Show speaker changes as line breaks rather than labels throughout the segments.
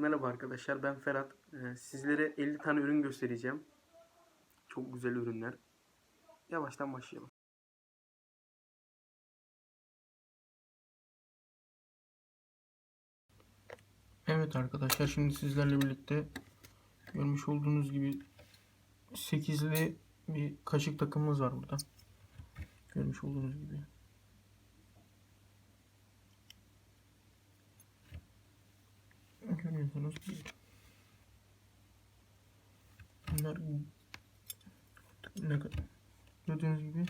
Merhaba arkadaşlar ben Ferhat. Ee, sizlere 50 tane ürün göstereceğim. Çok güzel ürünler. Yavaştan başlayalım.
Evet arkadaşlar şimdi sizlerle birlikte görmüş olduğunuz gibi 8'li bir kaşık takımımız var burada. Görmüş olduğunuz gibi. Görüyorsunuz. Bunlar ne kadar gördüğünüz gibi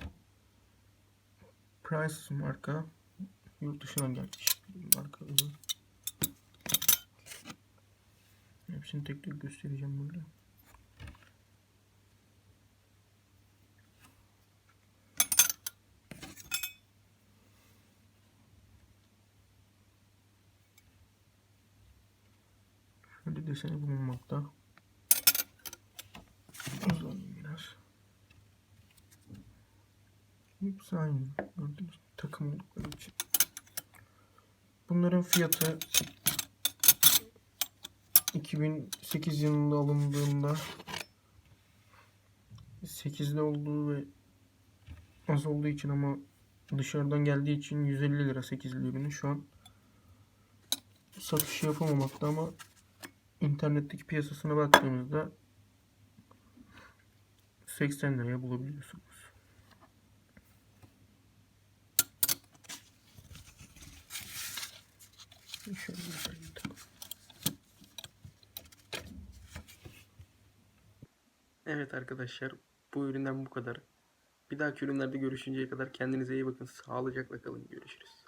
Price marka yurt dışından gelmiş marka ürün. Hepsini tek tek göstereceğim böyle. Şöyle deseni bulunmakta. Uzanayım biraz. Hepsi aynı. Gördünüz mü? Takım oldukları için. Bunların fiyatı 2008 yılında alındığında 8'de olduğu ve az olduğu için ama dışarıdan geldiği için 150 lira 8'li ürünün şu an satışı yapamamakta ama internetteki piyasasına baktığımızda 80 liraya bulabiliyorsunuz. Takım.
Evet arkadaşlar bu üründen bu kadar. Bir dahaki ürünlerde görüşünceye kadar kendinize iyi bakın. Sağlıcakla kalın. Görüşürüz.